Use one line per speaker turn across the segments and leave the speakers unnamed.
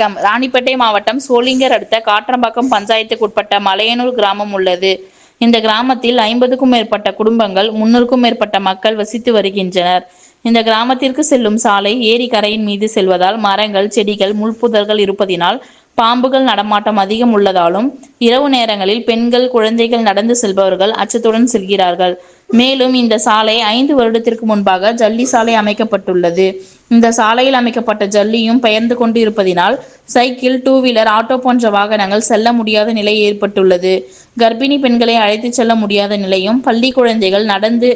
வணக்கம் ராணிப்பேட்டை மாவட்டம் சோளிங்கர் அடுத்த காற்றம்பாக்கம் பஞ்சாயத்துக்கு உட்பட்ட மலையனூர் கிராமம் உள்ளது. இந்த கிராமத்தில் ஐம்பதுக்கும் மேற்பட்ட குடும்பங்கள் முன்னூறுக்கும் மேற்பட்ட மக்கள் வசித்து வருகின்றனர். இந்த கிராமத்திற்கு செல்லும் சாலை ஏரி கரையின் மீது செல்வதால் மரங்கள் செடிகள் முள்புதர்கள் இருப்பதினால் பாம்புகள் நடமாட்டம் அதிகம் உள்ளதாலும் இரவு நேரங்களில் பெண்கள் குழந்தைகள் நடந்து செல்பவர்கள் அச்சத்துடன் செல்கிறார்கள். மேலும் இந்த சாலை ஐந்து வருடத்திற்கு முன்பாக ஜல்லி சாலை அமைக்கப்பட்டுள்ளது. இந்த சாலையில் அமைக்கப்பட்ட ஜல்லியும் பெயர்ந்து கொண்டு இருப்பதினால் சைக்கிள் டூ வீலர் ஆட்டோ போன்ற வாகனங்கள் செல்ல முடியாத நிலை ஏற்பட்டுள்ளது. கர்ப்பிணி பெண்களை அழைத்துச் செல்ல முடியாத நிலையும் பள்ளி குழந்தைகள் நடந்து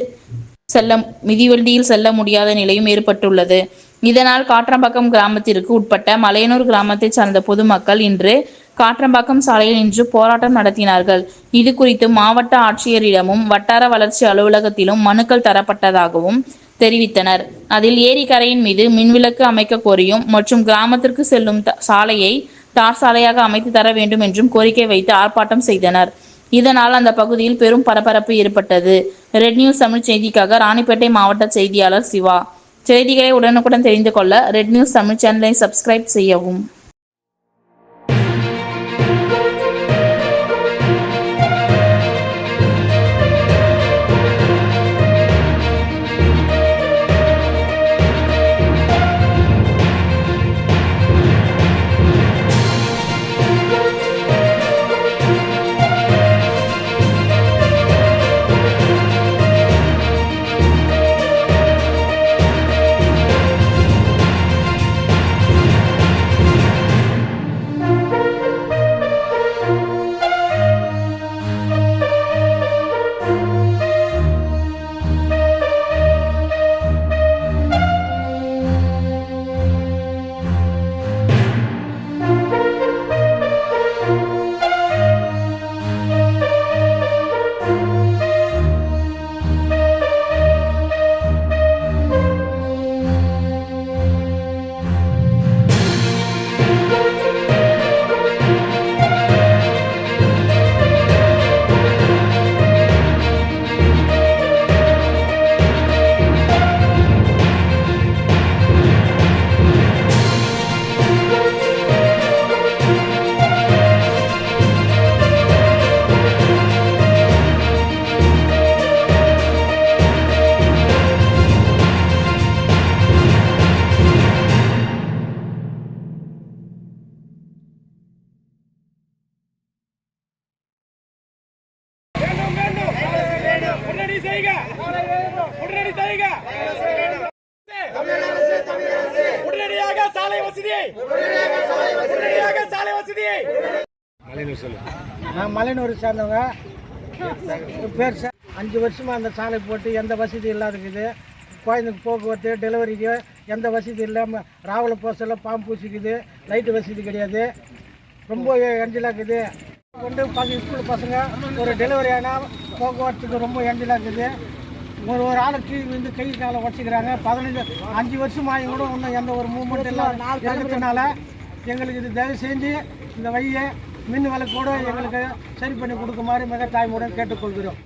செல்ல மிதிவண்டியில் செல்ல முடியாத நிலையும் ஏற்பட்டுள்ளது. இதனால் காற்றம்பாக்கம் கிராமத்திற்கு உட்பட்ட மலையனூர் கிராமத்தைச் சார்ந்த பொதுமக்கள் இன்று காற்றம்பாக்கம் சாலையில் இன்று போராட்டம் நடத்தினார்கள். இது குறித்து மாவட்ட ஆட்சியரிடமும் வட்டார வளர்ச்சி அலுவலகத்திலும் மனுக்கள் தரப்பட்டதாகவும் தெரிவித்தனர். அதில் ஏரிக்கரையின் மீது மின்விளக்கு அமைக்க கோரியும் மற்றும் கிராமத்திற்கு செல்லும் த- சாலையை தார் சாலையாக அமைத்து தர வேண்டும் என்றும் கோரிக்கை வைத்து ஆர்ப்பாட்டம் செய்தனர். இதனால் அந்த பகுதியில் பெரும் பரபரப்பு ஏற்பட்டது. ரெட் நியூஸ் தமிழ் செய்திக்காக ராணிப்பேட்டை மாவட்ட செய்தியாளர் சிவா. செய்திகளை உடனுக்குடன் தெரிந்து கொள்ள ரெட் நியூஸ் தமிழ் சேனலை சப்ஸ்கிரைப் செய்யவும்.
செய்க. உடனடி செய்க. உடனடியாக சாலை வசதியை. உடனடியாக சாலை வசதியை.
நான் மலையனூர் சேர்ந்தவங்க. பேர் அஞ்சு வருஷமாக அந்த சாலை போட்டு எந்த வசதி இல்லாத இருக்குது. குழந்தைக்கு போக்குவரத்து டெலிவரிக்கு எந்த வசதி இல்லாமல் ராவல போசல பாம்பு பூசிக்குது. லைட்டு வசதி கிடையாது. ரொம்ப எஞ்சலாக இருக்குது கொண்டு பசங்க ஸ்கூல் பசங்க ஒரு டெலிவரி ஆனால் போக்குவரத்துக்கு ரொம்ப எஞ்சலாக இருக்குது. ஒரு ஒரு ஆளுக்கு வந்து கை காலை உடச்சிக்கிறாங்க. பதினஞ்சு அஞ்சு வருஷம் ஆகி கூட இன்னும் எந்த ஒரு மூவ்மெண்ட் எல்லாம் இருக்கிறதுனால எங்களுக்கு இது தயவு செஞ்சு இந்த வழியை மின் விளக்கோடு எங்களுக்கு சரி பண்ணி கொடுக்குமாறு மிக தாய்மையுடன் கேட்டுக்கொள்கிறோம்.